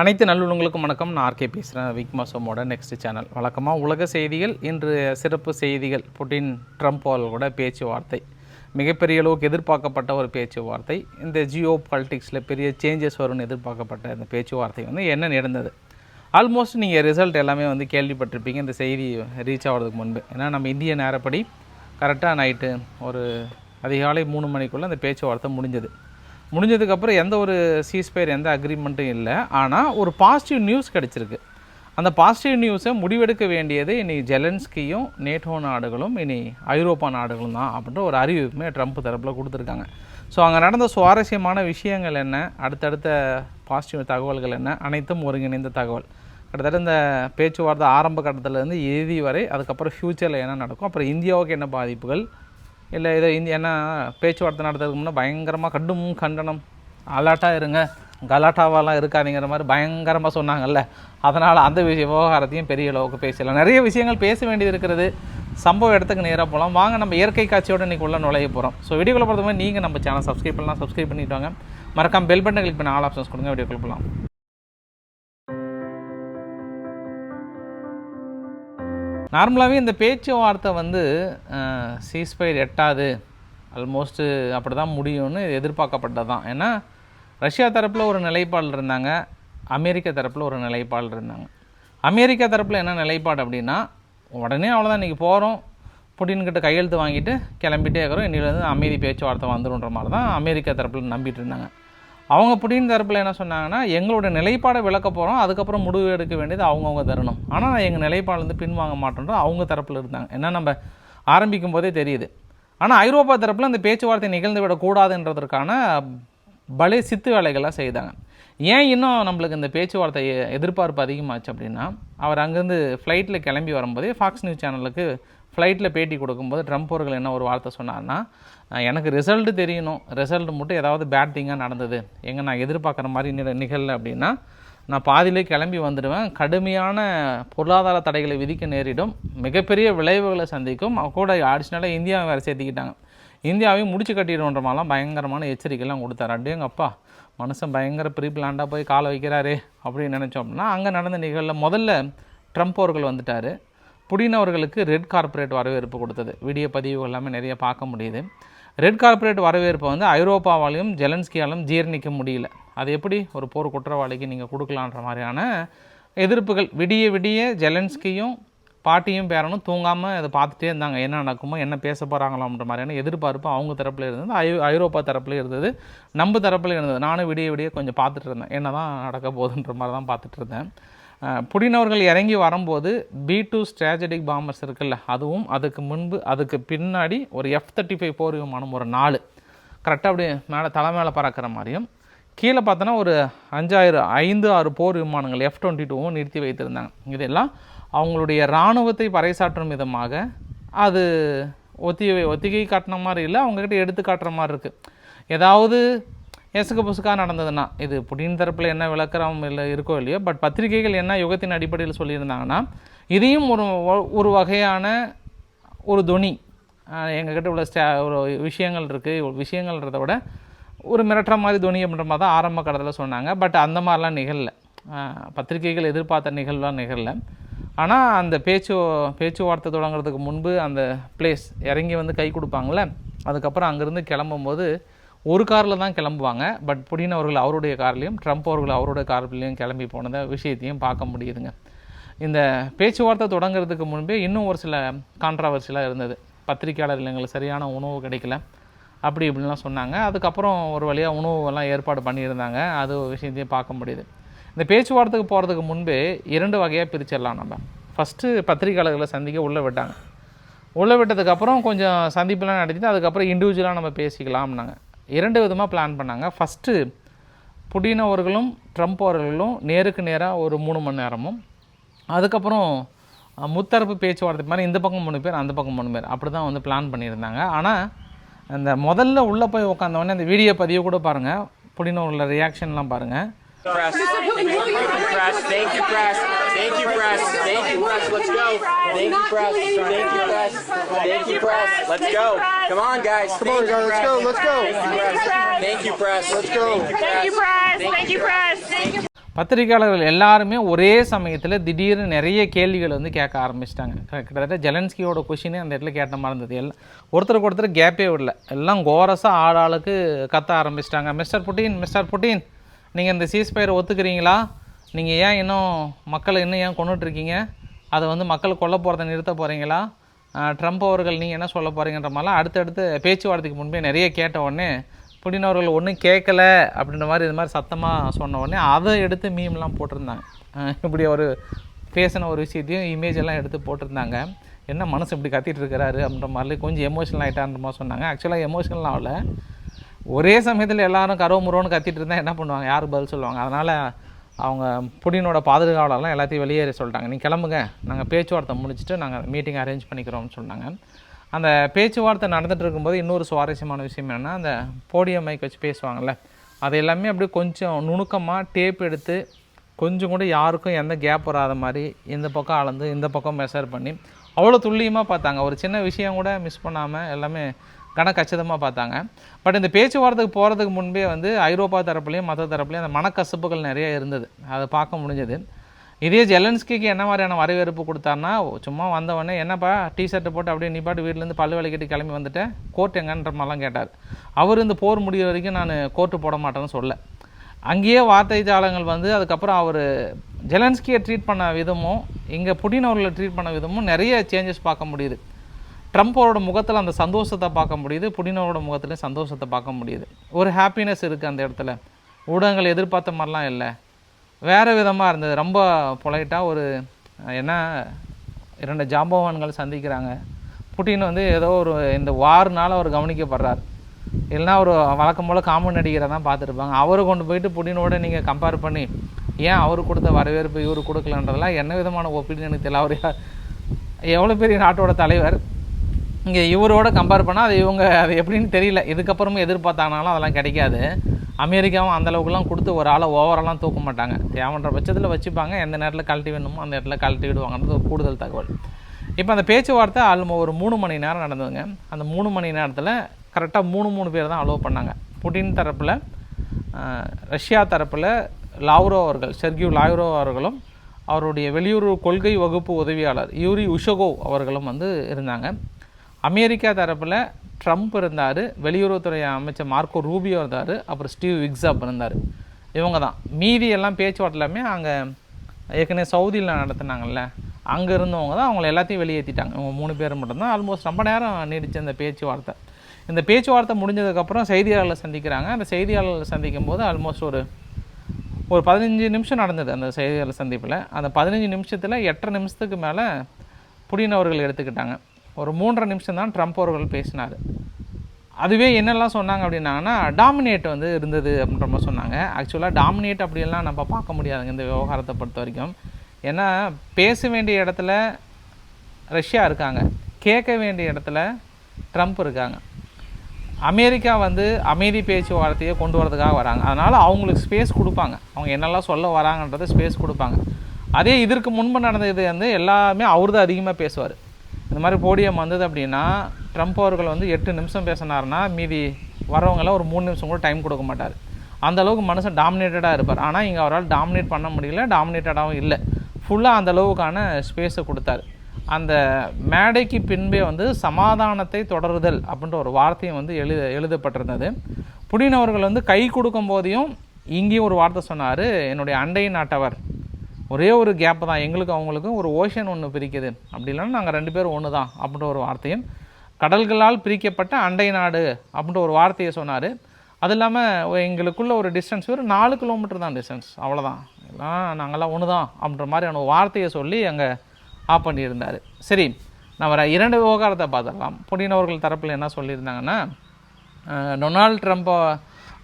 அனைத்து நல்லுள்ளங்களுக்கும் வணக்கம். நான் ஆர்கே பேசுகிறேன் விக் மாசோமோட நெக்ஸ்ட் சேனல் வழக்கமாக உலக செய்திகள் இன்று சிறப்பு செய்திகள். புட்டின் ட்ரம்ப் அவர்களோட பேச்சுவார்த்தை. மிகப்பெரிய அளவுக்கு எதிர்பார்க்கப்பட்ட ஒரு பேச்சுவார்த்தை. இந்த ஜியோ பாலிட்டிக்ஸில் பெரிய சேஞ்சஸ் வரும்னு எதிர்பார்க்கப்பட்ட இந்த பேச்சுவார்த்தை வந்து என்ன நடந்தது? ஆல்மோஸ்ட் நீங்கள் ரிசல்ட் எல்லாமே வந்து கேள்விப்பட்டிருப்பீங்க. இந்த செய்தி ரீச் ஆகிறதுக்கு முன்பு. ஏன்னா நம்ம இந்திய நேரப்படி கரெக்டாக நைட்டு ஒரு அதிகாலை மூணு மணிக்குள்ளே அந்த பேச்சுவார்த்தை முடிஞ்சது. முடிஞ்சதுக்கப்புறம் எந்த ஒரு சீஸ்பயர் எந்த அக்ரிமெண்ட்டும் இல்லை. ஆனால் ஒரு பாசிட்டிவ் நியூஸ் கிடச்சிருக்கு. அந்த பாசிட்டிவ் நியூஸை முடிவெடுக்க வேண்டியது இனி ஜெலன்ஸ்கியும் நேட்டோ நாடுகளும் இனி ஐரோப்பா நாடுகளும் தான் அப்படின்ற ஒரு அறிவிப்புமே ட்ரம்ப் தரப்பில் கொடுத்துருக்காங்க. ஸோ அங்கே நடந்த சுவாரஸ்யமான விஷயங்கள் என்ன? அடுத்தடுத்த பாசிட்டிவ் தகவல்கள் என்ன? அனைத்தும் ஒருங்கிணைந்த தகவல். கிட்டத்தட்ட இந்த பேச்சுவார்த்தை ஆரம்ப கட்டத்திலேருந்து இறுதி வரை அதுக்கப்புறம் ஃப்யூச்சரில் என்ன நடக்கும்? அப்புறம் இந்தியாவுக்கு என்ன பாதிப்புகள்? இல்லை இதை இந்த என்ன பேச்சுவார்த்தை நடத்துறதுக்கு முன்னே பயங்கரமாக கடும் கண்டனம் அலாட்டாக இருங்க கலாட்டாவாலாம் இருக்காதிங்கிற மாதிரி பயங்கரமாக சொன்னாங்கல்ல. அதனால் அந்த விஷய விவகாரத்தையும் பெரிய அளவுக்கு பேசலாம் நிறைய விஷயங்கள் பேச வேண்டியது இருக்கிறது. சம்பவ இடத்துக்கு நேராக போகலாம் வாங்க நம்ம இயற்கை காட்சியோடு இன்றைக்கி உள்ள நுழைய போகிறோம் ஸோ வீடியோக்குள்ள பொறுத்த மாதிரி நீங்கள் நம்ம சேனல் சப்ஸ்கிரைப் பண்ணலாம். சப்ஸ்கிரைப் பண்ணிவிட்டு வாங்க. மறக்காம பெல் பட்டன் கிளிக் பண்ண ஆல் ஆப்ஷன்ஸ் கொடுங்க. வீடியோக்குள்ள போகலாம் நார்மலாகவே இந்த பேச்சுவார்த்தை வந்து சீஸ்பயர் எட்டாது. ஆல்மோஸ்ட்டு அப்படி தான் முடியும்னு எதிர்பார்க்கப்பட்டது தான் ஏன்னா ரஷ்யா தரப்பில் ஒரு நிலைப்பாடு இருந்தாங்க. அமெரிக்க தரப்பில் ஒரு நிலைப்பாடு இருந்தாங்க. அமெரிக்கா தரப்பில் என்ன நிலைப்பாடு அப்படின்னா உடனே அவ்வளோதான் இன்றைக்கி போகிறோம் புட்டின்கிட்ட கையெழுத்து வாங்கிட்டு கிளம்பிட்டே இருக்கிறோம். இன்னிலேருந்து அமைதி பேச்சுவார்த்தை வந்துடுன்ற மாதிரி தான் அமெரிக்கா தரப்பில் நம்பிட்டு இருந்தாங்க. அவங்க புட்டின் தரப்பில் என்ன சொன்னாங்கன்னா எங்களோட நிலைப்பாடை விளக்க போகிறோம் அதுக்கப்புறம் முடிவு எடுக்க வேண்டியது அவங்கவுங்க தரணும். ஆனால் எங்கள் நிலைப்பாடுலேருந்து பின்வாங்க மாட்டோன்ற அவங்க தரப்பில் இருந்தாங்க. ஏன்னா நம்ம ஆரம்பிக்கும் போதே தெரியுது. ஆனால் ஐரோப்பா தரப்பில் அந்த பேச்சுவார்த்தை நிகழ்ந்து விடக்கூடாதுன்றதற்கான பலே சித்து வேலைகள்லாம் செய்தாங்க. ஏன் இன்னும் நம்மளுக்கு இந்த பேச்சுவார்த்தை எதிர்பார்ப்பு அதிகமாச்சு அப்படின்னா அவர் அங்கேருந்து ஃப்ளைட்டில் கிளம்பி வரும்போதே ஃபாக்ஸ் நியூஸ் சேனலுக்கு ஃப்ளைட்டில் பேட்டி கொடுக்கும்போது ட்ரம்ப் அவர்கள் என்ன ஒரு வார்த்தை சொன்னார்னா எனக்கு ரிசல்ட்டு தெரியணும். ரிசல்ட் மட்டும் ஏதாவது பேட் திங்காக நடந்தது. எங்கே நான் எதிர்பார்க்குற மாதிரி நிக- நிகழல அப்படின்னா நான் பாதியிலே கிளம்பி வந்துடுவேன். கடுமையான பொருளாதார தடைகளை விதிக்க நேரிடும். மிகப்பெரிய விளைவுகளை சந்திக்கும். கூட அடிஷ்னலாக இந்தியாவை வேறு சேர்த்திக்கிட்டாங்க. இந்தியாவையும் முடிச்சு கட்டிடுன்ற மாதிரிலாம் பயங்கரமான எச்சரிக்கைலாம் கொடுத்தாரு. எங்கள் அப்பா மனுஷன் பயங்கர ப்ரீ பிளான்டாக போய் காலை வைக்கிறாரு அப்படின்னு நினச்சோம்னா அங்கே நடந்த நிகழ்வில் முதல்ல ட்ரம்ப் அவர்கள் வந்துட்டார். புடினவர்களுக்கு ரெட் கார்ப்பரேட் வரவேற்பு கொடுத்தது. வீடியோ பதிவுகள் எல்லாமே நிறைய பார்க்க முடியுது. ரெட் கார்ப்பரேட் வரவேற்பை வந்து ஐரோப்பாவாலையும் ஜெலன்ஸ்கியாலும் ஜீர்ணிக்க முடியல. அது எப்படி? ஒரு போர் குற்றவாளிக்கு நீங்கள் கொடுக்கலான்ற மாதிரியான எதிர்ப்புகள். விடிய விடிய ஜெலன்ஸ்கியும் பாட்டியும் பேரனும் தூங்காமல் அதை பார்த்துட்டே இருந்தாங்க. என்ன நடக்குமோ என்ன பேச போகிறாங்களாம்ன்ற மாதிரியான எதிர்பார்ப்பு அவங்க தரப்பில் இருந்தது. ஐ ஐரோப்பா தரப்பில் இருந்தது. நம்ம தரப்பில் இருந்தது. நானும் விடிய விடிய கொஞ்சம் பார்த்துட்டு இருந்தேன். என்ன தான் நடக்க போகுதுன்ற மாதிரி தான் பார்த்துட்டு இருந்தேன். புடின் அவர்கள் இறங்கி வரும்போது பி டூ ஸ்ட்ராட்டஜிக் பாம்பர்ஸ் இருக்குல்ல அதுவும் அதுக்கு முன்பு அதுக்கு பின்னாடி ஒரு எஃப் தேர்ட்டி ஃபைவ் போர் விமானம் ஒரு நாலு. கரெக்டாக அப்படி மேலே தலை மேலே பறக்கிற மாதிரியும். கீழே பார்த்தோன்னா ஒரு அஞ்சாயிரம் ஐந்து ஆறு போர் விமானங்கள் எஃப் டுவெண்ட்டி டூவும் நிறுத்தி வைத்திருந்தாங்க. இதெல்லாம் அவங்களுடைய இராணுவத்தை பறைசாற்றும் விதமாக அது ஒத்திகை ஒத்திகை காட்டின மாதிரி இல்லை அவங்கக்கிட்ட எடுத்து காட்டுற மாதிரி இருக்குது ஏதாவது எசுக்கு புசுக்காக நடந்ததுன்னா இது புடின் தரப்பில் என்ன விளக்கரம் இல்லை இருக்கோ இல்லையோ பட் பத்திரிகைகள் என்ன யுகத்தின் அடிப்படையில் சொல்லியிருந்தாங்கன்னா இதையும் ஒரு ஒரு வகையான ஒரு துணி எங்ககிட்ட உள்ள ஸ்டா ஒரு விஷயங்கள் இருக்குது விஷயங்கள்ன்றதை விட ஒரு மிரட்டுற மாதிரி துணி அப்படின்ற மாதிரி தான் ஆரம்ப கடத்தில் சொன்னாங்க பட் அந்த மாதிரிலாம் நிகழல. பத்திரிகைகள் எதிர்பார்த்த நிகழ்வுலாம் நிகழல. ஆனால் அந்த பேச்சு பேச்சுவார்த்தை தொடங்குறதுக்கு முன்பு அந்த பிளேஸ் இறங்கி வந்து கை கொடுப்பாங்களே அதுக்கப்புறம் அங்கேருந்து கிளம்பும்போது ஒரு காரில் தான் கிளம்புவாங்க. பட் புடின் அவர்கள் அவருடைய கார்லேயும் ட்ரம்ப் அவர்கள் அவருடைய கார்லேயும் கிளம்பி போனத விஷயத்தையும் பார்க்க முடியுதுங்க. இந்த பேச்சுவார்த்தை தொடங்குறதுக்கு முன்பே இன்னும் ஒரு சில கான்ட்ராவர்சிலாம் இருந்தது. பத்திரிகையாளர்கள் எங்களுக்கு சரியான உணவு கிடைக்கல. அப்படி இப்படிலாம் சொன்னாங்க. அதுக்கப்புறம் ஒரு வழியாக உணவு எல்லாம் ஏற்பாடு பண்ணியிருந்தாங்க. அது விஷயத்தையும் பார்க்க முடியுது. இந்த பேச்சுவார்த்தைக்கு போகிறதுக்கு முன்பே இரண்டு வகையாக பிரிச்சிடலாம் நம்ம. ஃபஸ்ட்டு பத்திரிக்கையாளர்களை சந்திக்க உள்ளே விட்டாங்க. உள்ளே விட்டதுக்கப்புறம் கொஞ்சம் சந்திப்புலாம் நடத்திட்டு அதுக்கப்புறம் இண்டிவிஜுவலாக நம்ம பேசிக்கலாம்னாங்க. இரண்டு விதமாக பிளான் பண்ணாங்க. ஃபஸ்ட்டு புடின் அவர்களும் ட்ரம்ப் அவர்களும் நேருக்கு நேராக ஒரு மூணு மணி நேரமும். அதுக்கப்புறம் முத்தரப்பு பேச்சுவார்த்தை மாதிரி இந்த பக்கம் மூணு பேர் அந்த பக்கம் மூணு பேர். அப்படி தான் வந்து பிளான் பண்ணியிருந்தாங்க. ஆனால் அந்த முதல்ல உள்ளே போய் உட்காந்தவொடனே அந்த வீடியோ பதிவு கூட பாருங்கள் புடினவர்களோட ரியாக்ஷன்லாம் பாருங்கள் Press. Press. Thank you, press. Thank you, press. Thank you, press. Let's go. Thank you, press. Thank you, press. Thank you, press. Let's go. Come on, guys. Come on, guys, let's go, let's go. Thank you, press. Thank you, press. Let's go. Thank you, press. Thank you, press. Thank you. பத்திரிகையாளர்கள் எல்லாருமே ஒரே சமயத்தில் திடீர்னு நிறைய கேள்விகள் வந்து கேட்க ஆரம்பிச்சிட்டாங்க கிட்டத்தட்ட ஜெலன்ஸ்கியோட கொஷினே அந்த இடத்துல கேட்ட மாதிரி இருந்தது எல்லாம் ஒருத்தருக்கு ஒருத்தர் கேப்பே விடல எல்லாம் கோரஸாக ஆள் ஆளுக்கு கத்த ஆரம்பிச்சிட்டாங்க மிஸ்டர் புட்டின் மிஸ்டர் புட்டின் நீங்கள் இந்த சீஸ்பயர் ஒத்துக்கிறீங்களா? நீங்கள் ஏன் இன்னும் மக்களை இன்னும் ஏன் கொண்டுட்ருக்கீங்க அதை வந்து மக்கள் கொல்ல போகிறத நிறுத்த போகிறீங்களா ட்ரம்ப் அவர்கள் நீங்கள் என்ன சொல்ல போகிறீங்கன்ற மாதிரிலாம் அடுத்தடுத்து பேச்சுவார்த்தைக்கு முன்பே நிறைய கேட்ட உடனே புடின் அவர்கள் ஒன்றும் கேட்கல அப்படின்ற மாதிரி இது மாதிரி சத்தமாக சொன்ன உடனே அதை எடுத்து மீம்லாம் போட்டிருந்தாங்க. இப்படி ஒரு பேசின ஒரு விஷயத்தையும் இமேஜ் எல்லாம் எடுத்து போட்டிருந்தாங்க. என்ன மனசு இப்படி கத்திட்டு இருக்கிறாரு அப்படின்ற மாதிரி கொஞ்சம் எமோஷனல் ஆகிட்டான்ற மாதிரி சொன்னாங்க. ஆக்சுவலாக எமோஷனல் ஆகல. ஒரே சமயத்தில் எல்லாரும் கரோ முரோன்னு கத்திட்டு இருந்தால் என்ன பண்ணுவாங்க? யார் பதில் சொல்லுவாங்க? அதனால் அவங்க புடினோட பாதுகாவலர்லாம் எல்லாத்தையும் வெளியேற சொல்லிட்டாங்க. நீ கிளம்புங்க. நாங்கள் பேச்சுவார்த்தை முடிச்சுட்டு நாங்கள் மீட்டிங் அரேஞ்ச் பண்ணிக்கிறோம்னு சொன்னாங்க. அந்த பேச்சுவார்த்தை நடந்துகிட்டு இருக்கும்போது இன்னொரு சுவாரஸ்யமான விஷயம் என்னென்னா அந்த போடியம் மைக் வச்சு பேசுவாங்கள்ல அது எல்லாமே அப்படியே கொஞ்சம் நுணுக்கமாக டேப் எடுத்து கொஞ்சம் கூட யாருக்கும் எந்த கேப் வராத மாதிரி இந்த பக்கம் அளந்து இந்த பக்கம் மெஷர் பண்ணி அவ்வளோ துல்லியமாக பார்த்தாங்க. ஒரு சின்ன விஷயம் கூட மிஸ் பண்ணாமல் எல்லாமே கன கச்சிதமாக பார்த்தாங்க. பட் இந்த பேச்சுவார்த்தைக்கு போகிறதுக்கு முன்பே வந்து ஐரோப்பா தரப்புலையும் மற்ற தரப்புலையும் அந்த மனக்கசப்புகள் நிறைய இருந்தது. அதை பார்க்க முடிஞ்சது. இதே ஜெலன்ஸ்கிக்கு என்ன மாதிரியான வரவேற்பு கொடுத்தாருன்னா சும்மா வந்தவொடனே என்னப்பா டிஷர்ட்டை போட்டு அப்படியே நீ பாட்டு வீட்டிலேருந்து பல்லு விளக்கிட்டு கிளம்பி வந்துட்டேன் கோர்ட் எங்கன்ற மாதிரிலாம் கேட்டார். அவர் இந்த போர் முடிகிற வரைக்கும் நான் கோர்ட்டு போட மாட்டேன்னு சொல்ல. அங்கேயே வார்த்தை ஜாலங்கள் வந்து அதுக்கப்புறம் அவர் ஜெலன்ஸ்கியை ட்ரீட் பண்ண விதமும் இங்கே புடின் அவர்களை ட்ரீட் பண்ண விதமும் நிறைய சேஞ்சஸ் பார்க்க முடியுது. ட்ரம்ப்போட முகத்தில் அந்த சந்தோஷத்தை பார்க்க முடியுது புடினோட முகத்துலேயும் சந்தோஷத்தை பார்க்க முடியுது. ஒரு ஹாப்பினஸ் இருக்குது அந்த இடத்துல. ஊடகங்கள் எதிர்பார்த்த மாதிரிலாம் இல்லை. வேறு விதமாக இருந்தது. ரொம்ப பொலைட்டாக ஒரு என்ன இரண்டு ஜாம்பவான்கள் சந்திக்கிறாங்க. புட்டின் வந்து ஏதோ ஒரு இந்த வார்னால அவர் கவனிக்கப்படுறார். இல்லைன்னா ஒரு வழக்கம் போல் காமன் நடிகரை தான் பார்த்துருப்பாங்க. அவரை கொண்டு போயிட்டு புட்டினோட நீங்கள் கம்பேர் பண்ணி ஏன் அவர் கொடுத்த வரவேற்பு இவர் கொடுக்கலன்றதெல்லாம் என்ன விதமான ஒப்பீனியன் எனக்கு தெரியல. அவர் எவ்வளோ பெரிய நாட்டோட தலைவர். இங்கே இவரோட கம்பேர் பண்ணால் அது இவங்க அது எப்படின்னு தெரியல. இதுக்கப்புறமும் எதிர்பார்த்தாங்கனாலும் அதெல்லாம் கிடைக்காது. அமெரிக்காவும் அந்தளவுக்குலாம் கொடுத்து ஒரு ஆளை ஓவரெல்லாம் தூக்க மாட்டாங்க. தேவைன்ற பட்சத்தில் வச்சுப்பாங்க. எந்த நேரத்தில் கழட்டி வேணுமோ அந்த இடத்துல கழட்டி விடுவாங்கன்றது ஒரு கூடுதல் தகவல். இப்போ அந்த பேச்சுவார்த்தை ஆல்மோ ஒரு மூணு மணி நேரம் நடந்ததுங்க. அந்த மூணு மணி நேரத்தில் கரெக்டாக மூணு மூணு பேர் தான் அலோவ் பண்ணாங்க. புட்டின் தரப்பில் ரஷ்யா தரப்பில் லாவ்ரோ அவர்கள் செர்கியூ லாவ்ரோ அவர்களும் அவருடைய வெளியுறவு கொள்கை வகுப்பு உதவியாளர் யூரி உஷகோவ் அவர்களும் வந்து இருந்தாங்க. அமெரிக்கா தரப்பில் ட்ரம்ப் இருந்தார் வெளியுறவுத்துறை அமைச்சர் மார்க்கோ ரூபியோ இருந்தார் அப்புறம் ஸ்டீவ் விக்ஸாப் இருந்தார். இவங்க தான் மீதி எல்லாம் பேச்சுவார்த்தை எல்லாமே அங்கே ஏற்கனவே சவுதியில் நடத்துனாங்கல்ல அங்கே இருந்தவங்க தான் அவங்கள எல்லாத்தையும் வெளியேற்றிட்டாங்க இவங்க மூணு பேர் மட்டும்தான். ஆல்மோஸ்ட் ரொம்ப நேரம் நீடிச்ச இந்த பேச்சுவார்த்தை. இந்த பேச்சுவார்த்தை முடிஞ்சதுக்கப்புறம் செய்தியாளர்களை சந்திக்கிறாங்க. அந்த செய்தியாளர்களை சந்திக்கும் போது ஆல்மோஸ்ட் ஒரு ஒரு பதினஞ்சு நிமிஷம் நடந்தது அந்த செய்தியாளர் சந்திப்பில். அந்த பதினஞ்சு நிமிஷத்தில் எட்டரை நிமிஷத்துக்கு மேலே புடின் அவர்கள் எடுத்துக்கிட்டாங்க. ஒரு மூன்றரை நிமிஷம் தான் ட்ரம்ப் அவர்கள் பேசினார். அதுவே என்னெல்லாம் சொன்னாங்க அப்படின்னாங்கன்னா டாமினேட் வந்து இருந்தது அப்படின்ற மாதிரி சொன்னாங்க. ஆக்சுவலாக டாமினேட் அப்படியெல்லாம் நம்ம பார்க்க முடியாதுங்க இந்த விவகாரத்தை பொறுத்த வரைக்கும். ஏன்னா பேச வேண்டிய இடத்துல ரஷ்யா இருக்காங்க. கேட்க வேண்டிய இடத்துல ட்ரம்ப் இருக்காங்க. அமெரிக்கா வந்து அமைதி பேச்சுவார்த்தையை கொண்டு வரதுக்காக வராங்க. அதனால் அவங்களுக்கு ஸ்பேஸ் கொடுப்பாங்க. அவங்க என்னெல்லாம் சொல்ல வராங்கன்றதை ஸ்பேஸ் கொடுப்பாங்க. அதே இதற்கு முன்பு நடந்தது வந்து எல்லாமே அவர் தான் அதிகமாக பேசுவார். இந்த மாதிரி போடியம் வந்தது அப்படின்னா ட்ரம்ப் அவர்கள் வந்து எட்டு நிமிஷம் பேசினாருன்னா மீதி வரவங்களாம் ஒரு மூணு நிமிஷம் கூட டைம் கொடுக்க மாட்டார். அந்த அளவுக்கு மனுஷன் டாமினேட்டடாக இருப்பார். ஆனால் இங்கே அவரால் டாமினேட் பண்ண முடியல டாமினேட்டடாகவும் இல்லை. ஃபுல்லாக அந்தளவுக்கான ஸ்பேஸை கொடுத்தாரு. அந்த மேடைக்கு பின்பே வந்து சமாதானத்தை தொடருதல் அப்படின்ற ஒரு வார்த்தையும் வந்து எழுத எழுதப்பட்டிருந்தது. புடின் வந்து கை கொடுக்கும் போதையும் இங்கேயும் ஒரு வார்த்தை சொன்னார். என்னுடைய அண்டை நாட்டவர் ஒரே ஒரு கேப்பு தான். எங்களுக்கும் அவங்களுக்கும் ஒரு ஓஷன் ஒன்று பிரிக்குது. அப்படி இல்லைன்னா நாங்கள் ரெண்டு பேரும் ஒன்று தான் அப்படின்ற ஒரு வார்த்தையும் கடல்களால் பிரிக்கப்பட்ட அண்டை நாடு அப்படின்ற ஒரு வார்த்தையை சொன்னார். அது இல்லாமல் எங்களுக்குள்ள ஒரு டிஸ்டன்ஸ் ஒரு நாலு கிலோமீட்டர் தான் டிஸ்டன்ஸ் அவ்வளோதான் எல்லாம் நாங்கள்லாம் ஒன்று தான் அப்படின்ற மாதிரியான ஒரு வார்த்தையை சொல்லி அங்கே ஆஃப் பண்ணியிருந்தார். சரி நம்ம இரண்டு விவகாரத்தை பார்த்துடலாம். புடினவர்கள் தரப்பில் என்ன சொல்லியிருந்தாங்கன்னா டொனால்ட் ட்ரம்ப்பை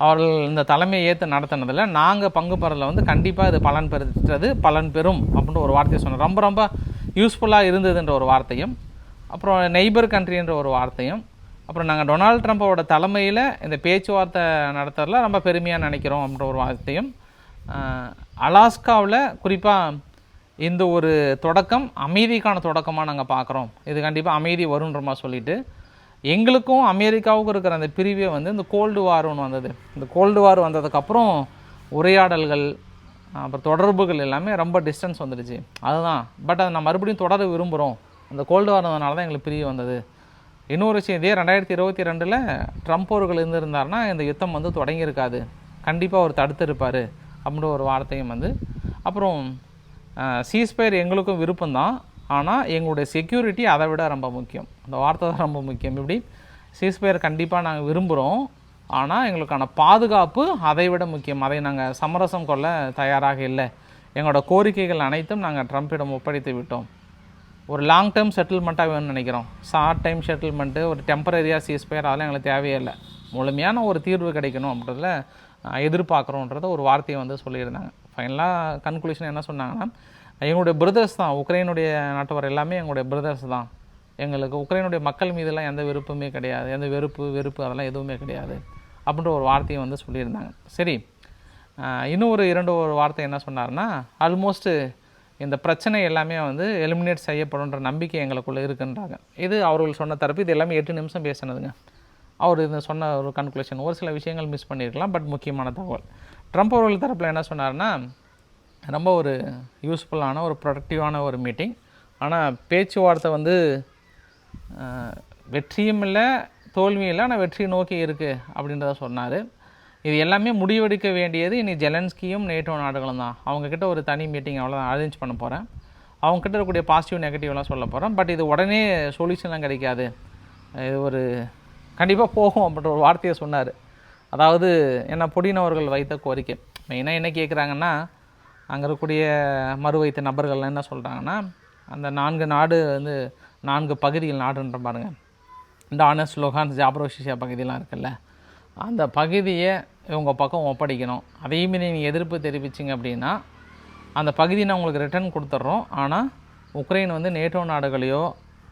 அவர்கள் இந்த தலைமையை ஏற்று நடத்தினதில் நாங்கள் பங்கு பெறல வந்து கண்டிப்பாக இது பலன் பெற்றது பலன் பெறும் அப்படின்ற ஒரு வார்த்தையை சொன்னோம் ரொம்ப ரொம்ப யூஸ்ஃபுல்லாக இருந்ததுன்ற ஒரு வார்த்தையும் அப்புறம் நெய்பர் கண்ட்ரின்ற ஒரு வார்த்தையும் அப்புறம் நாங்கள் டொனால்ட் ட்ரம்ப்போட தலைமையில் இந்த பேச்சுவார்த்தை நடத்துறதுல ரொம்ப பெருமையாக நினைக்கிறோம் அப்படின்ற ஒரு வார்த்தையும் அலாஸ்காவில் குறிப்பாக இந்த ஒரு தொடக்கம் அமைதிக்கான தொடக்கமாக நாங்கள் பார்க்குறோம் இது கண்டிப்பாக அமைதி வருன்ற மாதிரி சொல்லிட்டு எங்களுக்கும் அமெரிக்காவுக்கும் இருக்கிற அந்த பிரிவே வந்து இந்த கோல்டு வார் ஒன்று வந்தது. இந்த கோல்டு வார் வந்ததுக்கப்புறம் உரையாடல்கள் அப்புறம் தொடர்புகள் எல்லாமே ரொம்ப டிஸ்டன்ஸ் வந்துடுச்சு. அதுதான். பட் அதை நான் மறுபடியும் தொடர விரும்புகிறோம் அந்த கோல்டு வார் வந்ததுனால தான் எங்களுக்கு பிரிய வந்தது. இன்னொரு விஷயம் இதே ரெண்டாயிரத்தி இருபத்தி ரெண்டில் ட்ரம்ப் அவர்கள் இருந்திருந்தாருன்னா இந்த யுத்தம் வந்து தொடங்கியிருக்காது. கண்டிப்பாக அவர் தடுத்திருப்பார் அப்படின்ற ஒரு வார்த்தையும் வந்து அப்புறம் சீஸ்பயர் எங்களுக்கும் விருப்பம்தான். ஆனால் எங்களுடைய செக்யூரிட்டி அதை விட ரொம்ப முக்கியம். அந்த வார்த்தை தான் ரொம்ப முக்கியம். இப்படி சீஸ்பயர் கண்டிப்பாக நாங்கள் விரும்புகிறோம் ஆனால் எங்களுக்கான பாதுகாப்பு அதை விட முக்கியம். அதை நாங்கள் சமரசம் கொள்ள தயாராக இல்லை. எங்களோட கோரிக்கைகள் அனைத்தும் நாங்கள் ட்ரம்ப்பிடம் ஒப்படைத்து விட்டோம். ஒரு லாங் டேர்ம் செட்டில்மெண்ட்டாக வேணும்னு நினைக்கிறோம். ஷார்ட் டைம் செட்டில்மெண்ட்டு ஒரு டெம்பரரியாக சீஸ்பயர் அதெல்லாம் எங்களுக்கு தேவையே இல்லை. முழுமையான ஒரு தீர்வு கிடைக்கணும் அப்படின்றதில் எதிர்பார்க்குறோன்றத ஒரு வார்த்தையை வந்து சொல்லியிருந்தாங்க. ஃபைனலாக கன்க்ளூஷன் என்ன சொன்னாங்கன்னா எங்களுடைய பிரதர்ஸ் தான் உக்ரைனுடைய நாட்டவர் எல்லாமே எங்களுடைய பிரதர்ஸ் தான். எங்களுக்கு உக்ரைனுடைய மக்கள் மீதெல்லாம் எந்த விருப்பமே கிடையாது எந்த வெறுப்பு வெறுப்பு அதெல்லாம் எதுவுமே கிடையாது அப்படின்ற ஒரு வார்த்தையை வந்து சொல்லியிருந்தாங்க. சரி இன்னும் ஒரு இரண்டு ஒரு வார்த்தை என்ன சொன்னார்னா ஆல்மோஸ்ட்டு இந்த பிரச்சனை எல்லாமே வந்து எலிமினேட் செய்யப்படும்ன்ற நம்பிக்கை எங்களுக்குள்ளே இருக்குன்றாங்க. இது அவர்கள் சொன்ன தரப்பு இது எல்லாமே எட்டு நிமிஷம் பேசினதுங்க. அவர் இது சொன்ன ஒரு கன்க்ளூஷன் ஒரு சில விஷயங்கள் மிஸ் பண்ணியிருக்கலாம் பட் முக்கியமான தகவல். ட்ரம்ப் அவர்கள் தரப்பில் என்ன சொன்னார்னா ரொம்ப ஒரு யூஸ்ஃபுல்லான ஒரு ப்ரொடக்டிவான ஒரு மீட்டிங் ஆனால் பேச்சுவார்த்தை வந்து வெற்றியும் இல்லை தோல்வியும் இல்லை ஆனால் வெற்றி நோக்கி இருக்குது அப்படின்றத சொன்னார். இது எல்லாமே முடிவெடுக்க வேண்டியது இனி ஜெலன்ஸ்கியும் நேட்டோ நாடுகளும் தான். அவங்கக்கிட்ட ஒரு தனி மீட்டிங் அவ்வளோதான் அரேஞ்ச் பண்ண போகிறேன் அவங்கக்கிட்ட இருக்கக்கூடிய பாசிட்டிவ் நெகட்டிவ்லாம் சொல்ல போகிறேன் பட் இது உடனே சொல்யூஷன்லாம் கிடைக்காது. இது ஒரு கண்டிப்பாக போகும் அப்படின்ற ஒரு வார்த்தையை சொன்னார். அதாவது என்ன புடின் வைத்த கோரிக்கை. மெயினாக என்ன கேட்குறாங்கன்னா அங்கே இருக்கக்கூடிய மறு வைத்த நபர்கள்லாம் என்ன சொல்கிறாங்கன்னா அந்த நான்கு நாடு வந்து நான்கு பகுதிகள் நாடுன்ற பாருங்க. ஆனஸ் லோகான் ஜாப்ரோஷியா பகுதியெலாம் இருக்குல்ல. அந்த பகுதியை இவங்க பக்கம் ஒப்படைக்கணும். அதையுமே நீங்கள் எதிர்ப்பு தெரிவிச்சிங்க அப்படின்னா அந்த பகுதியை நான் உங்களுக்கு ரிட்டர்ன் கொடுத்துட்றோம் ஆனால் உக்ரைன் வந்து நேட்டோ நாடுகளையோ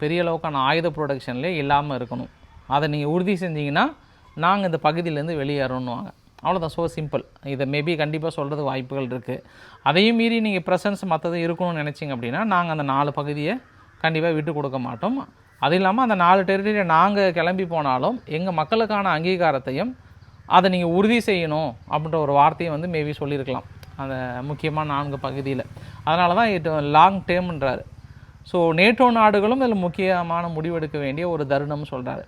பெரிய அளவுக்கான ஆயுத ப்ரொடக்ஷன்லேயே இல்லாமல் இருக்கணும். அதை நீங்கள் உறுதி செஞ்சிங்கன்னா நாங்கள் இந்த பகுதியிலேருந்து வெளியேறணுவாங்க அவ்வளோதான் ஸோ சிம்பிள் இதை மேபி கண்டிப்பாக சொல்கிறது வாய்ப்புகள் இருக்குது அதையும் மீறி நீங்கள் ப்ரெசன்ஸ் மற்றது இருக்கணும்னு நினச்சிங்க அப்படின்னா நாங்கள் அந்த நாலு பகுதியை கண்டிப்பாக விட்டு கொடுக்க மாட்டோம். அது இல்லாமல் அந்த நாலு டெரிட்டரியை நாங்கள் கிளம்பி போனாலும் எங்கள் மக்களுக்கான அங்கீகாரத்தையும் அதை நீங்கள் உறுதி செய்யணும் அப்படின்ற ஒரு வார்த்தையை வந்து மேபி சொல்லியிருக்கலாம். அந்த முக்கியமான நான்கு பகுதியில். அதனால தான் இட் லாங் டேர்ம்ன்றாரு ஸோ நேட்டோ நாடுகளும் இதில் முக்கியமான முடிவெடுக்க வேண்டிய ஒரு தருணம் சொல்கிறாரு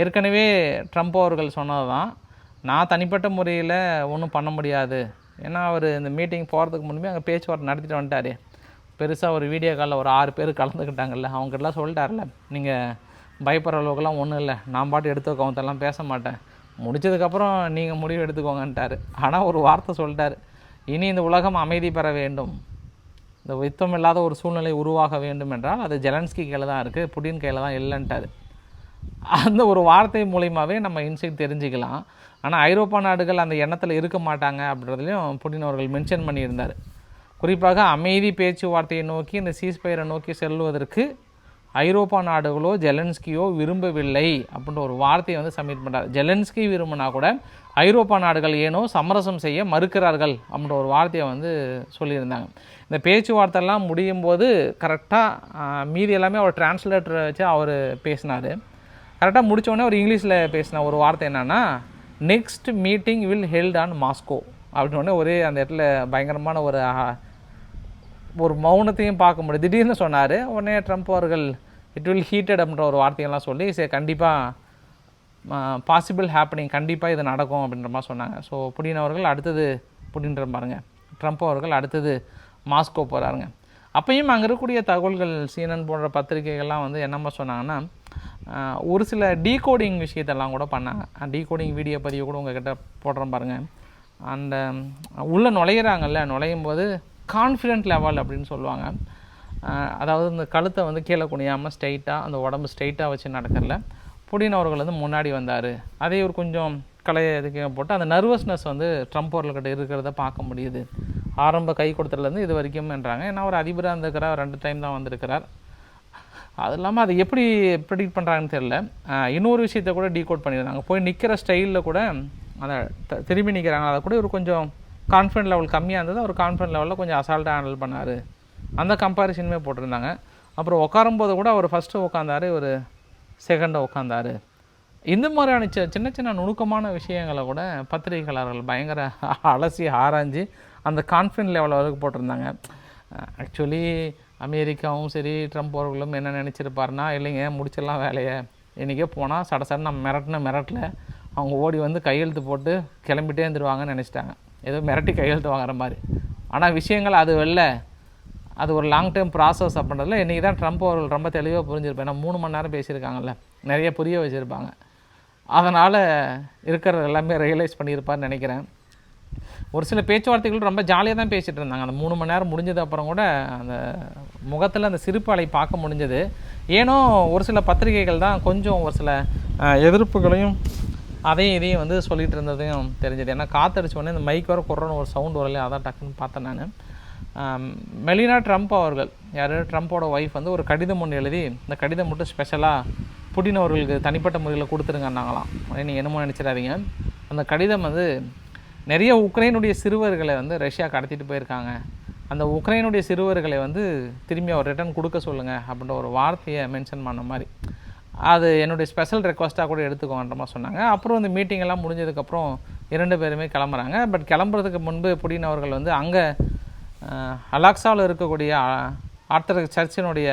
ஏற்கனவே ட்ரம்ப் அவர்கள் சொன்னது தான் நான் தனிப்பட்ட முறையில் ஒன்றும் பண்ண முடியாது. ஏன்னா அவர் இந்த மீட்டிங் போகிறதுக்கு முன்பே அங்கே பேச்சுவார்த்தை நடத்திட்டு வந்துட்டார். பெருசாக ஒரு வீடியோ காலில் ஒரு ஆறு பேர் கலந்துக்கிட்டாங்கல்ல அவங்ககிட்டலாம் சொல்லிட்டார்ல நீங்கள் பயப்படுற அளவுக்குலாம் ஒன்றும் இல்லை. நான் பாட்டு எடுத்து கவுந்தெல்லாம் பேச மாட்டேன். முடிச்சதுக்கப்புறம் நீங்கள் முடிவு எடுத்துக்கோங்கன்ட்டாரு. ஆனால் ஒரு வார்த்தை சொல்லிட்டார். இனி இந்த உலகம் அமைதி பெற வேண்டும். இந்த யுத்தம் இல்லாத ஒரு சூழ்நிலை உருவாக வேண்டும் என்றால் அது ஜெலன்ஸ்கி கையில் தான் இருக்குது புடின் கையில் தான் இல்லைன்ட்டார். அந்த ஒரு வார்த்தை மூலியமாகவே நம்ம இன்சைட் தெரிஞ்சுக்கலாம். ஆனால் ஐரோப்பா நாடுகள் அந்த எண்ணத்தில் இருக்க மாட்டாங்க அப்படின்றதுலையும் புட்டின் அவர்கள் மென்ஷன் பண்ணியிருந்தார். குறிப்பாக அமைதி பேச்சுவார்த்தையை நோக்கி இந்த சீஸ்பயரை நோக்கி செல்வதற்கு ஐரோப்பா நாடுகளோ ஜெலன்ஸ்கியோ விரும்பவில்லை அப்படின்ற ஒரு வார்த்தையை வந்து சப்மிட் பண்ணுறாரு ஜெலன்ஸ்கி விரும்பினா கூட ஐரோப்பா நாடுகள் ஏனோ சமரசம் செய்ய மறுக்கிறார்கள் அப்படின்ற ஒரு வார்த்தையை வந்து சொல்லியிருந்தாங்க. இந்த பேச்சுவார்த்தைலாம் முடியும் போது கரெக்டாக மீதி எல்லாமே அவர் டிரான்ஸ்லேட்டரை வச்சு அவர் பேசினார். கரெக்டாக முடித்தோடனே ஒரு இங்கிலீஷில் பேசின ஒரு வார்த்தை என்னென்னா next meeting will held on Moscow அப்படின்னு ஒரே அந்த இடத்துல பயங்கரமான ஒரு ஒரு மௌனத்தையும் பார்க்க முடியும். திடீர்னு சொன்னார் உடனே ட்ரம்ப் அவர்கள் இட் வில் ஹீட்டட் அப்படின்ற ஒரு வார்த்தையெல்லாம் சொல்லி சரி கண்டிப்பாக பாசிபிள் ஹேப்பனிங் கண்டிப்பாக இது நடக்கும் அப்படின்ற மாதிரி சொன்னாங்க. ஸோ புடின் அவர்கள் அடுத்தது புடின்ற பாருங்க ட்ரம்ப் அவர்கள் அடுத்தது மாஸ்கோ போகிறாருங்க அப்பையும் அங்கே இருக்கக்கூடிய தகவல்கள் சீனன் போன்ற பத்திரிகைகள்லாம் வந்து என்னம்மா சொன்னாங்கன்னா ஒரு சில டீகோடிங் விஷயத்தெல்லாம் கூட பண்ணாங்க. டீகோடிங் வீடியோ பதிவு கூட உங்ககிட்ட போடுறேன் பாருங்கள் அந்த உள்ளே நுழையிறாங்கல்ல நுழையும் போது கான்ஃபிடென்ட் லெவல் அப்படின்னு சொல்லுவாங்க. அதாவது இந்த கழுத்தை வந்து கீழே குனியாமல் ஸ்ட்ரைட்டாக அந்த உடம்பு ஸ்ட்ரைட்டாக வச்சு நடக்கிறல புடின் அவர்கள் வந்து முன்னாடி வந்தார். அதே ஒரு கொஞ்சம் கலையை இதுக்கு போட்டு அந்த நர்வஸ்னஸ் வந்து ட்ரம்ப் அவர்கள்கிட்ட இருக்கிறத பார்க்க முடியுது. ஆரம்ப கை கொடுத்ததுலேருந்து இது வரைக்கும்ன்றாங்க. ஏன்னா அவர் அதிபராக இருந்திருக்கிறார் ரெண்டு டைம் தான் வந்திருக்கிறார். அது இல்லாமல் அதை எப்படி ப்ரெடிக்ட் பண்ணுறாங்கன்னு தெரில இன்னொரு விஷயத்த கூட டீகோட் பண்ணியிருந்தாங்க. போய் நிற்கிற ஸ்டைலில் கூட அதை த- திரும்பி நிற்கிறாங்க அதை கூட ஒரு கொஞ்சம் கான்ஃபிடன்ட் லெவல் கம்மியாக இருந்தது. அவர் கான்ஃபிடன்ட் லெவலில் கொஞ்சம் அசால்ட்டாக ஹேண்டில் பண்ணார். அந்த கம்பேரிசனுமே போட்டிருந்தாங்க. அப்புறம் உட்காரும்போது கூட அவர் ஃபஸ்ட்டு உட்காந்தாரு ஒரு செகண்டை உட்காந்தாரு இந்த மாதிரியான சின்ன சின்ன நுணுக்கமான விஷயங்களை கூட பத்திரிகையாளர்கள் பயங்கர அலசி ஆராய்ஞ்சு அந்த கான்ஃபிடன்ட் லெவல் வரைக்கும் போட்டிருந்தாங்க. ஆக்சுவலி அமெரிக்காவும் சரி ட்ரம்ப் அவர்களும் என்ன நினச்சிருப்பாருன்னா இல்லைங்க முடிச்சிடலாம் வேலையை. இன்றைக்கே போனால் சட சட நம்ம மிரட்டின மிரட்டல அவங்க ஓடி வந்து கையெழுத்து போட்டு கிளம்பிட்டே இருந்துருவாங்கன்னு நினச்சிட்டாங்க. ஏதோ மிரட்டி கையெழுத்து வாங்குற மாதிரி. ஆனால் விஷயங்கள் அது வெளில அது ஒரு லாங் டேர்ம் ப்ராசஸ் அப்படின்றதுல இன்றைக்கி தான் ட்ரம்ப் அவர்கள் ரொம்ப தெளிவாக புரிஞ்சிருப்பேன். ஏன்னா மூணு மணி நேரம் பேசியிருக்காங்கல்ல. நிறைய புரிய வச்சுருப்பாங்க. அதனால் இருக்கிறது எல்லாமே ரியலைஸ் பண்ணியிருப்பார்னு நினைக்கிறேன். ஒரு சில பேச்சுவார்த்தைகள் ரொம்ப ஜாலியாக தான் பேசிகிட்டு இருந்தாங்க. அந்த மூணு மணி நேரம் முடிஞ்சது அப்புறம் கூட அந்த முகத்தில் அந்த சிரிப்பு அலை பார்க்க முடிஞ்சது. ஏனோ ஒரு சில பத்திரிகைகள் தான் கொஞ்சம் ஒரு சில எதிர்ப்புகளையும் அதையும் இதையும் வந்து சொல்லிகிட்டு இருந்ததையும் தெரிஞ்சது. ஏன்னா காத்தடிச்ச உடனே இந்த மைக் வர குறன்னு ஒரு சவுண்ட் வரலையே அதான் டக்குன்னு பார்த்தேன் நான். மெலினா ட்ரம்ப் அவர்கள் யார் ட்ரம்ப்போட ஒய்ஃப் வந்து ஒரு கடிதம் ஒன்று எழுதி இந்த கடிதம் மட்டும் ஸ்பெஷலாக புட்டின் அவர்களுக்கு தனிப்பட்ட முறையில் கொடுத்துருங்கன்னாங்களாம். நீங்கள் என்னமோ நினச்சிடாதீங்க. அந்த கடிதம் வந்து நிறைய உக்ரைனுடைய சிறுவர்களை வந்து ரஷ்யா கடத்திட்டு போயிருக்காங்க. அந்த உக்ரைனுடைய சிறுவர்களை வந்து திரும்பி அவர் ரிட்டர்ன் கொடுக்க சொல்லுங்கள் அப்படின்ற ஒரு வார்த்தையை மென்ஷன் பண்ண மாதிரி. அது என்னுடைய ஸ்பெஷல் ரெக்வஸ்ட்டாக கூட எடுத்துக்கோன்ற மாதிரி சொன்னாங்க. அப்புறம் இந்த மீட்டிங் எல்லாம் முடிஞ்சதுக்கப்புறம் இரண்டு பேருமே கிளம்புறாங்க. பட் கிளம்புறதுக்கு முன்பு புடின் அவர்கள் வந்து அங்கே அலாக்ஸாவில் இருக்கக்கூடிய ஆர்த்தடாக்ஸ் சர்ச்சினுடைய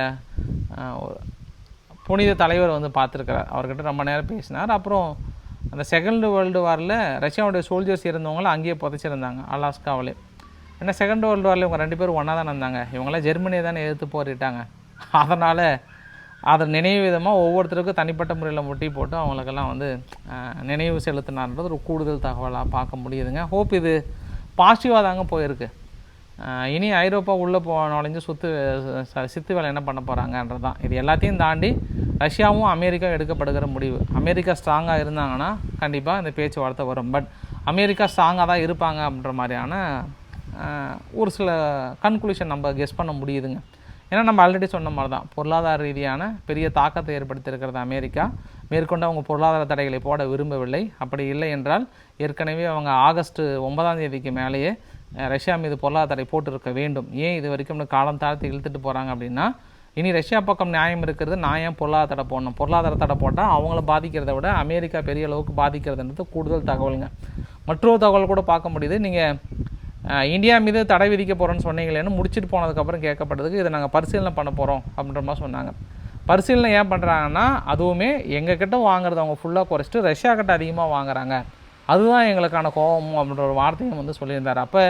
புனித தலைவர் வந்து பார்த்துருக்கிறார். அவர்கிட்ட ரொம்ப நேரம் பேசினார். அப்புறம் அந்த செகண்ட் வேர்ல்டு வாரில் ரஷ்யாவுடைய சோல்ஜர்ஸ் இருந்தவங்கள அங்கேயே புதைச்சிருந்தாங்க அலாஸ்காவிலே. ஏன்னா செகண்ட் வேர்ல்டு வாரில் இவங்க ரெண்டு பேரும் ஒன்றா தான் இருந்தாங்க. இவங்களாம் ஜெர்மனியை தானே எதிர்த்து போரிட்டாங்க. அதனால் அதை நினைவு விதமாக ஒவ்வொருத்தருக்கும் தனிப்பட்ட முறையில் முட்டி போட்டு அவங்களுக்கெல்லாம் வந்து நினைவு செலுத்தினார்ன்றது ஒரு கூடுதல் தகவலாக பார்க்க முடியுதுங்க. ஹோப் இது பாசிட்டிவாக தாங்க போயிருக்கு. இனி ஐரோப்பா உள்ளே போ நுழைஞ்சு சுத்து சித்து வேலை என்ன பண்ண போகிறாங்கன்றது தான் இது எல்லாத்தையும் தாண்டி ரஷ்யாவும் அமெரிக்கா எடுக்கப்படுகிற முடிவு. அமெரிக்கா ஸ்ட்ராங்காக இருந்தாங்கன்னா கண்டிப்பாக இந்த பேச்சுவார்த்தை வரும். பட் அமெரிக்கா ஸ்ட்ராங்காக தான் இருப்பாங்க அப்படின்ற மாதிரியான ஒரு சில கன்க்ளூஷன் நம்ம கெஸ் பண்ண முடியுதுங்க. ஏன்னா நம்ம ஆல்ரெடி சொன்ன மாதிரி தான் பொருளாதார ரீதியான பெரிய தாக்கத்தை ஏற்படுத்தியிருக்கிறது அமெரிக்கா. மேற்கொண்டு அவங்க பொருளாதார தடைகளை போட விரும்பவில்லை. அப்படி இல்லை என்றால் ஏற்கனவே அவங்க ஆகஸ்ட் ஒன்பதாம் தேதிக்கு மேலேயே ரஷ்யா மீது பொருளாதார போட்டிருக்க வேண்டும். ஏன் இது வரைக்கும் காலம் தாழ்த்து இழுத்துட்டு போகிறாங்க அப்படின்னா இனி ரஷ்யா பக்கம் நியாயம் இருக்கிறது நான் ஏன் பொருளாதார தடை போடணும்? பொருளாதார தடை போட்டால் அவங்கள பாதிக்கிறத விட அமெரிக்கா பெரிய அளவுக்கு பாதிக்கிறதுன்றது கூடுதல் தகவலுங்க. மற்றொரு தகவல் கூட பார்க்க முடியுது. நீங்கள் இந்தியா மீது தடை விதிக்க போகிறோன்னு சொன்னீங்களேன்னு முடிச்சுட்டு போனதுக்கப்புறம் கேட்கப்பட்டதுக்கு இதை நாங்கள் பரிசீலனை பண்ண போகிறோம் அப்படின்ற மாதிரி சொன்னாங்க. பரிசீலனை ஏன் பண்ணுறாங்கன்னா அதுவுமே எங்கள் கிட்ட வாங்குறத அவங்க ஃபுல்லாக குறைச்சிட்டு ரஷ்யா கிட்ட அதிகமாக வாங்குறாங்க. அதுதான் எங்களுக்கான கோபம் அப்படின்ற ஒரு வார்த்தையும் வந்து சொல்லியிருந்தார். அப்போ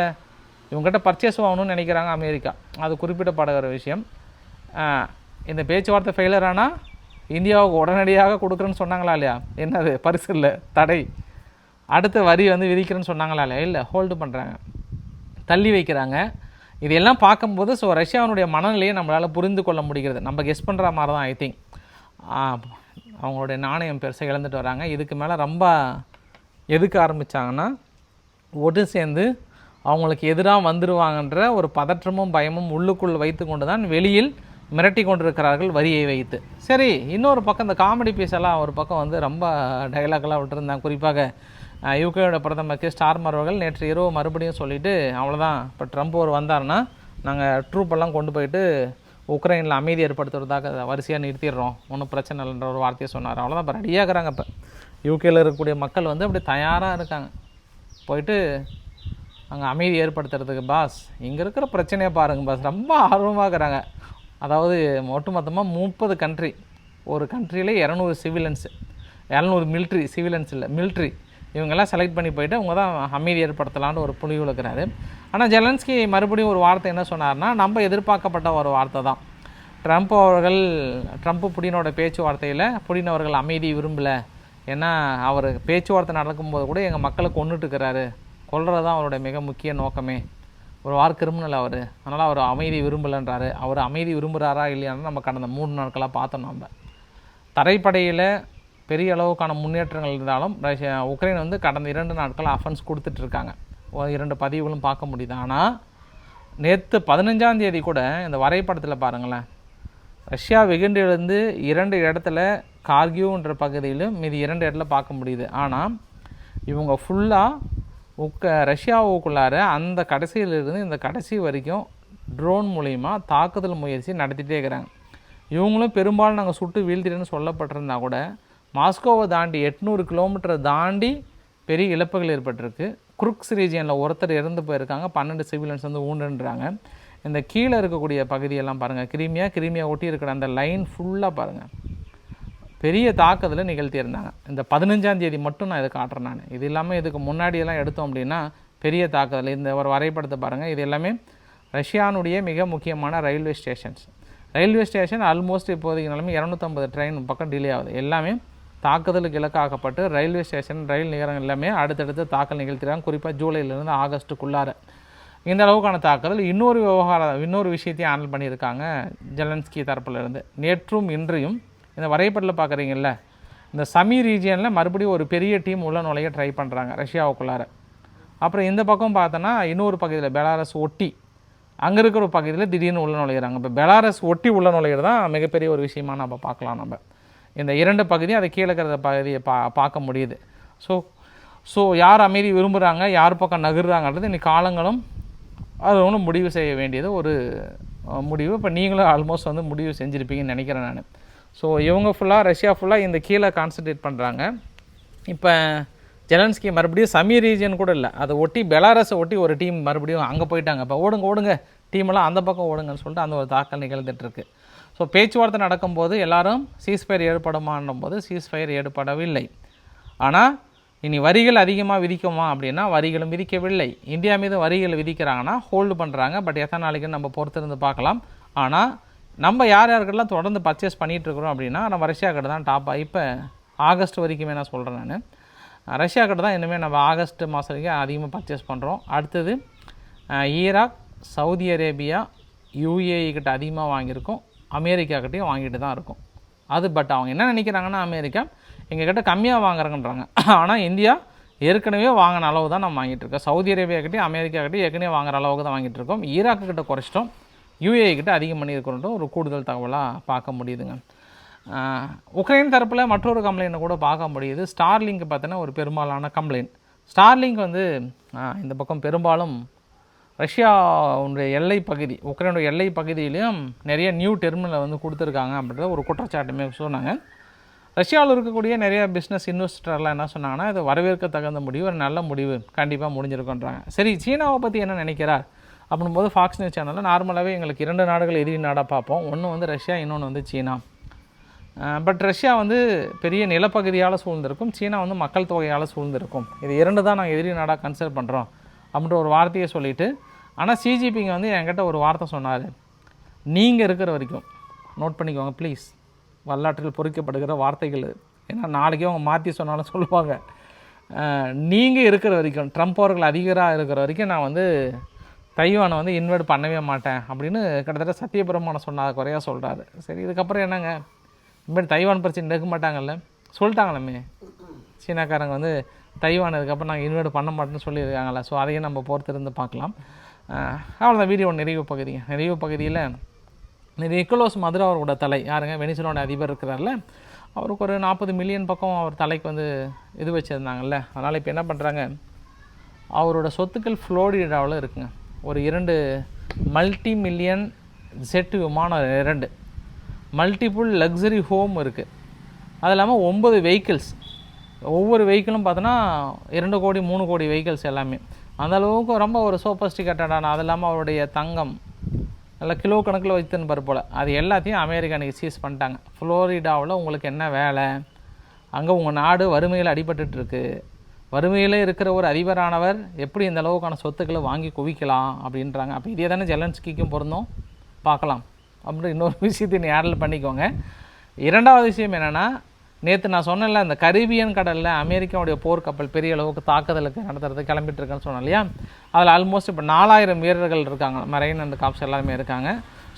இவங்ககிட்ட பர்ச்சேஸ் ஆகணும்னு நினைக்கிறாங்க அமெரிக்கா. அது குறிப்பிடப்படுகிற விஷயம். இந்த பேச்சுவார்த்தை ஃபெயிலர் ஆனால் இந்தியாவுக்கு உடனடியாக கொடுக்குறேன்னு சொன்னாங்களா இல்லையா? என்னது பரிசு இல்லை தடை. அடுத்த வரி வந்து விதிக்கிறேன்னு சொன்னாங்களா இல்லையா? இல்லை ஹோல்டு பண்ணுறாங்க தள்ளி வைக்கிறாங்க. இதெல்லாம் பார்க்கும்போது ஸோ ரஷ்யாவினுடைய மனநிலையை நம்மளால் புரிந்து கொள்ள முடிகிறது. நம்ம கெஸ் பண்ணுற மாதிரி தான் ஐ திங்க் அவங்களுடைய நாணயம் பெருசாக இழந்துட்டு வராங்க. இதுக்கு மேலே ரொம்ப எதுக்கு ஆரம்பித்தாங்கன்னா ஒட்டு சேர்ந்து அவங்களுக்கு எதிராக வந்துடுவாங்கன்ற ஒரு பதற்றமும் பயமும் உள்ளுக்குள் வைத்து கொண்டு தான் வெளியில் மிரட்டி கொண்டிருக்கிறார்கள் வரியை வைத்து. சரி இன்னொரு பக்கம் இந்த காமெடி பீஸ் எல்லாம் ஒரு பக்கம் வந்து ரொம்ப டைலாக்லாம் விட்டுருந்தாங்க. குறிப்பாக யூகேயோட பிரதமர் ஸ்டார்மர் அவர்கள் நேற்று இரவு மறுபடியும் சொல்லிவிட்டு அவ்வளோதான் இப்போ ட்ரம்ப் ஒரு வந்தாருன்னா நாங்கள் ட்ரூப்பெல்லாம் கொண்டு போயிட்டு உக்ரைனில் அமைதி ஏற்படுத்துறதாக வரிசையாக நிறுத்திடுறோம். ஒன்றும் பிரச்சனை இல்லைன்ற ஒரு வார்த்தையை சொன்னார். அவ்வளோதான் இப்போ ரெடியாகிறாங்க இப்போ. யூகேயில் இருக்கக்கூடிய மக்கள் வந்து அப்படி தயாராக இருக்காங்க. போயிட்டு அங்கே அமைதி ஏற்படுத்துறதுக்கு பாஸ் இங்கே இருக்கிற பிரச்சனையை பாருங்கள் பாஸ். ரொம்ப ஆர்வமாக இருக்கிறாங்க. அதாவது ஒட்டுமொத்தமாக முப்பது கண்ட்ரி ஒரு கண்ட்ரியில் இரநூறு சிவிலன்ஸு இரநூறு மில்ட்ரி சிவிலன்ஸ் இல்லை மில்ட்ரி இவங்கெல்லாம் செலக்ட் பண்ணி போயிட்டு அவங்க தான் அமைதி ஏற்படுத்தலான்னு ஒரு புலிவு இருக்கிறாரு. ஆனால் ஜெலன்ஸ்கி மறுபடியும் ஒரு வார்த்தை என்ன சொன்னார்னா நம்ம எதிர்பார்க்கப்பட்ட ஒரு வார்த்தை தான். ட்ரம்ப் அவர்கள் ட்ரம்ப் புடினோட பேச்சுவார்த்தையில் புடின் அவர்கள் அமைதி விரும்பலை. ஏன்னா அவர் பேச்சுவார்த்தை நடக்கும்போது கூட எங்கள் மக்களை கொண்டுட்டு இருக்கிறாரு கொல்றது தான் அவருடைய மிக முக்கிய நோக்கமே. ஒரு வார் கிரிமினல் அவர். அதனால் அவர் அமைதி விரும்பலைன்றாரு. அவர் அமைதி விரும்புகிறாரா இல்லையான்னு நம்ம கடந்த மூணு நாட்களாக பார்த்தோம் நம்ம தரைப்படையில் பெரிய அளவுக்கான முன்னேற்றங்கள் இருந்தாலும் ரஷ்யா உக்ரைன் வந்து கடந்த இரண்டு நாட்கள் அஃபென்ஸ் கொடுத்துட்ருக்காங்க இரண்டு பதிவுகளும் பார்க்க முடியுது. ஆனால் நேற்று பதினஞ்சாம் தேதி கூட இந்த வரைபடத்தில் பாருங்களேன். ரஷ்யா வெகுண்டிலிருந்து இரண்டு இடத்துல கார்கியூன்ற பகுதியிலும் மீதி இரண்டு இடத்துல பார்க்க முடியுது. ஆனால் இவங்க ஃபுல்லாக உக்க ரஷ்யாவுக்குள்ளார அந்த கடைசியிலிருந்து இந்த கடைசி வரைக்கும் ட்ரோன் மூலிமா தாக்குதல் முயற்சி நடத்திட்டே இருக்கிறாங்க. இவங்களும் பெரும்பாலும் நாங்கள் சுட்டு வீழ்த்திட்டேன்னு சொல்லப்பட்டிருந்தா கூட மாஸ்கோவை தாண்டி எட்நூறு கிலோமீட்டரை தாண்டி பெரிய இழப்புகள் ஏற்பட்டிருக்கு. குருக்ஸ் ரீஜியனில் ஒருத்தர் இறந்து போயிருக்காங்க பன்னெண்டு சிவிலியன்ஸ் வந்து ஊண்டுன்றாங்க இந்த கீழே இருக்கக்கூடிய பகுதியெல்லாம் பாருங்கள் கிரிமியா கிரிமியா ஒட்டி இருக்கிற அந்த லைன் ஃபுல்லாக பாருங்கள் பெரிய தாக்குதலை நிகழ்த்தியிருந்தாங்க. இந்த பதினஞ்சாம் தேதி மட்டும் நான் இதை காட்டுறேன் நான். இது இல்லாமல் இதுக்கு முன்னாடியெல்லாம் எடுத்தோம் அப்படின்னா பெரிய தாக்குதல். இந்த ஒரு வரைபடத்தை பாருங்கள் இது எல்லாமே ரஷ்யானுடைய மிக முக்கியமான railway stations. Railway station almost இப்போதைக்கு நிலைமை இரநூத்தம்பது ட்ரெயின் பக்கம் டிலே ஆகுது. எல்லாமே தாக்குதலுக்கு இலக்காக்கப்பட்டு ரயில்வே ஸ்டேஷன் ரயில் நிகரம் எல்லாமே அடுத்தடுத்து தாக்கல் நிகழ்த்திறாங்க குறிப்பாக ஜூலையிலேருந்து ஆகஸ்ட்டுக்குள்ளார. இந்த அளவுக்கான தாக்குதல் இன்னொரு விவகாரம் இன்னொரு விஷயத்தையும் ஹேண்டில் பண்ணியிருக்காங்க ஜெலன்ஸ்கி தரப்புலேருந்து. நேற்றும் இன்றையும் இந்த வரைபடத்தில் பார்க்குறீங்கல்ல இந்த சமி ரீஜியனில் மறுபடியும் ஒரு பெரிய டீம் உள்ள நுழைய ட்ரை பண்ணுறாங்க ரஷ்யாவுக்குள்ளார. அப்புறம் இந்த பக்கம் பார்த்தோன்னா இன்னொரு பகுதியில் பெலாரஸ் ஒட்டி அங்கே இருக்கிற பகுதியில் திடீர்னு உள்ள நுழையிறாங்க. இப்போ பெலாரஸ் ஒட்டி உள்ள நுழையிறது தான் மிகப்பெரிய ஒரு விஷயமா நம்ம பார்க்கலாம் நம்ம. இந்த இரண்டு பகுதியும் அதை கீழே இருக்கிற பகுதியை பா பார்க்க முடியுது. ஸோ ஸோ யார் அமைதி விரும்புகிறாங்க யார் பக்கம் நகர்றாங்கன்றது இன்றைக்கி காலங்களும் அது ஒன்றும் முடிவு செய்ய வேண்டியது ஒரு முடிவு. இப்போ நீங்களும் ஆல்மோஸ்ட் வந்து முடிவு செஞ்சுருப்பீங்கன்னு நினைக்கிறேன் நான். ஸோ இவங்க ஃபுல்லாக ரஷ்யா ஃபுல்லாக இந்த கீழே கான்சன்ட்ரேட் பண்ணுறாங்க இப்போ ஜெலன்ஸ்கி மறுபடியும் சமி ரீஜன் கூட இல்லை. அதை ஒட்டி பெலாரஸை ஒட்டி ஒரு டீம் மறுபடியும் அங்கே போயிட்டாங்க. இப்போ ஓடுங்க ஓடுங்க. டீமெல்லாம் அந்த பக்கம் ஓடுங்கன்னு சொல்லிட்டு அந்த ஒரு தாக்கல் நிகழ்ந்துட்டுருக்கு ஸோ பேச்சுவார்த்தை நடக்கும்போது எல்லாரும் சீஸ்ஃபயர் ஏற்படுமான்னும் போது சீஸ்ஃபயர் ஏற்படவில்லை. ஆனால் இனி வரிகள் அதிகமாக விதிக்குமா அப்படின்னா வரிகளும் விதிக்கவில்லை. இந்தியா மீது வரிகள் விதிக்கிறாங்கன்னா ஹோல்டு பண்ணுறாங்க பட் எத்தனை நாளைக்குன்னு நம்ம பொறுத்திருந்து பார்க்கலாம். ஆனால் நம்ம யார் யாருக்கெல்லாம் தொடர்ந்து பர்ச்சேஸ் பண்ணிகிட்டு இருக்கிறோம் அப்படின்னா நம்ம ரஷ்யா கிட்ட தான் டாப்பாக இப்போ ஆகஸ்ட் வரைக்குமே நான் சொல்கிறேன் நான். ரஷ்யா கிட்ட தான் இனிமேல் நம்ம ஆகஸ்ட் மாதம் வரைக்கும் அதிகமாக பர்ச்சேஸ் பண்ணுறோம் அடுத்தது ஈராக் சவுதி அரேபியா யூஏஇ கிட்ட அதிகமாக வாங்கியிருக்கோம். அமெரிக்கா கிட்டேயும் வாங்கிட்டு தான் இருக்கும். அது பட் அவங்க என்ன நினைக்கிறாங்கன்னா அமெரிக்கா எங்கள் கிட்ட கம்மியாக வாங்குறாங்கன்றாங்க. ஆனால் இந்தியா ஏற்கனவே வாங்கின அளவு தான் நம்ம வாங்கிட்டு இருக்கோம். சவுதி அரேபியா கிட்டே அமெரிக்கா கிட்டே ஏற்கனவே வாங்குற அளவுக்கு தான் வாங்கிட்டு இருக்கோம். ஈராக்கு கிட்ட குறைச்சிட்டோம். யுஏஐ கிட்ட அதிகம் பண்ணியிருக்கிறோன்ற ஒரு கூடுதல் தகவலாக பார்க்க முடியுதுங்க. உக்ரைன் தரப்பில் மற்றொரு கம்ப்ளைண்ட்டை கூட பார்க்க முடியுது. ஸ்டார்லிங்க் பார்த்தோன்னா ஒரு பெரும்பாலான கம்ப்ளைண்ட் ஸ்டார்லிங்க் வந்து இந்த பக்கம் பெரும்பாலும் ரஷ்யாவுடைய எல்லை பகுதி உக்ரைனுடைய எல்லை பகுதியிலையும் நிறைய நியூ டெர்மினலை வந்து கொடுத்துருக்காங்க அப்படின்றத ஒரு குற்றச்சாட்டுமே சொன்னாங்க. ரஷ்யாவில் இருக்கக்கூடிய நிறைய பிஸ்னஸ் இன்வெஸ்டர்லாம் என்ன சொன்னாங்கன்னா இது வரவேற்க தகுந்த முடிவு ஒரு நல்ல முடிவு கண்டிப்பாக முடிஞ்சிருக்குன்றாங்க சரி சீனாவை பற்றி என்ன நினைக்கிறார்? அப்படின் போது ஃபாக்ஸ் நியூஸ் சேனலில் நார்மலாகவே எங்களுக்கு இரண்டு நாடுகள் எதிரி நாடாக பார்ப்போம். ஒன்று வந்து ரஷ்யா இன்னொன்று வந்து சீனா. பட் ரஷ்யா வந்து பெரிய நிலப்பகுதியால் சூழ்ந்திருக்கும். சீனா வந்து மக்கள் தொகையால் சூழ்ந்திருக்கும். இது இரண்டு தான் நாங்கள் எதிரி நாடாக கன்சிடர் பண்ணுறோம் அப்படின்ற ஒரு வார்த்தையை சொல்லிவிட்டு ஆனால் சிஜிபிங்க வந்து என்கிட்ட ஒரு வார்த்தை சொன்னார். நீங்கள் இருக்கிற வரைக்கும் நோட் பண்ணிக்கோங்க ப்ளீஸ் வரலாற்றில் பொறிக்கப்படுகிற வார்த்தைகள் ஏன்னா நாளைக்கே அவங்க மாற்றி சொன்னாலும் சொல்லுவாங்க. நீங்கள் இருக்கிற வரைக்கும் ட்ரம்ப் அவர்கள் அதிகராக இருக்கிற வரைக்கும் நான் வந்து தைவானை வந்து இன்வைட் பண்ணவே மாட்டேன் அப்படின்னு கிட்டத்தட்ட சத்தியபிரமாணம் சொன்னால் குறையாக சொல்கிறாரு சரி இதுக்கப்புறம் என்னங்க? இனிமேல் தைவான் பிரச்சனை இருக்க மாட்டாங்கல்ல? சொல்லிட்டாங்களே சீனாக்காரங்க வந்து தைவான் இதுக்கப்புறம் நாங்கள் இன்வைட் பண்ண மாட்டேன்னு சொல்லியிருக்காங்களே ஸோ அதையும் நம்ம பொறுத்திருந்து பார்க்கலாம். அவ்வளோதான் வீடியோ நிறைவு பகுதிங்க. நிறைவு பகுதியில் நிக்கோலோஸ் மதுரா அவரோட தலை. யாருங்க? வெனிசுலோட அதிபர் இருக்கிறார்ல. அவருக்கு ஒரு நாற்பது மில்லியன் பக்கம் அவர் தலைக்கு வந்து இது வச்சுருந்தாங்கல்ல. அதனால் இப்போ என்ன பண்ணுறாங்க அவரோட சொத்துக்கள் ஃப்ளோரிடாவில் இருக்குங்க. ஒரு இரண்டு மல்டி மில்லியன் செட்டு விமானம் இரண்டு. மல்டிபிள் லக்ஸரி ஹோம் இருக்குது அது இல்லாமல் ஒம்பது வெஹிக்கிள்ஸ் ஒவ்வொரு வெஹிக்கிளும் பார்த்தோன்னா இரண்டு கோடி மூணு கோடி வெஹிக்கிள்ஸ் எல்லாமே. அந்த அளவுக்கு ரொம்ப ஒரு சோபஸ்டிகேட்டடான அது இல்லாமல் அவருடைய தங்கம் நல்லா கிலோ கணக்கில் வைத்துன்னு போல். அது எல்லாத்தையும் அமெரிக்கா அன்றைக்கி சீஸ் பண்ணிட்டாங்க. ஃப்ளோரிடாவில் உங்களுக்கு என்ன வேலை? அங்கே உங்கள் நாடு வறுமையில் அடிபட்டுருக்கு வறுமையில் இருக்கிற ஒரு அதிபரானவர் எப்படி இந்த அளவுக்கான சொத்துக்களை வாங்கி குவிக்கலாம் அப்படின்றாங்க. அப்போ இதே தானே ஜெலன்ஸ்கிக்கும் பொருந்தும்? பார்க்கலாம். அப்படின்னு இன்னொரு விஷயத்தை நீ ஆடல் பண்ணிக்கோங்க. இரண்டாவது விஷயம் என்னென்னா நேற்று நான் சொன்னேன்ல இந்த கரீபியன் கடலில் அமெரிக்காவுடைய போர்க்கப்பல் பெரிய அளவுக்கு தாக்குதலுக்கு நடத்துறது கிளம்பிட்டுருக்குன்னு சொன்னேன் இல்லையா? அதில் ஆல்மோஸ்ட் இப்போ நாலாயிரம் வீரர்கள் இருக்காங்க. மரைன் அண்ட் காப்ஸ் எல்லாருமே இருக்காங்க.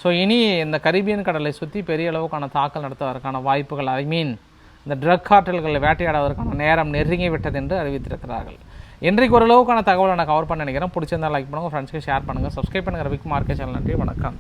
ஸோ இனி இந்த கரீபியன் கடலை சுற்றி பெரிய அளவுக்கான தாக்கல் நடத்துவதற்கான வாய்ப்புகள் ஐ மீன் இந்த ட்ரக் கார்ட்டல்களை வேட்டையாடுவதற்கான நேரம் நெருங்கி விட்டது என்று அறிவித்திருக்கிறார்கள். இன்றைக்கு ஓரளவுக்கான தகவலை நான் கவர் பண்ண நினைக்கிறேன். பிடிச்சிருந்தா லைக் பண்ணுங்கள் ஃப்ரெண்ட்ஸ்க்கு ஷேர் பண்ணுங்கள் சப்ஸ்கிரைப் பண்ணுங்கள் ரவிக்குமார்க்கே சேனல் நன்றி வணக்கம்.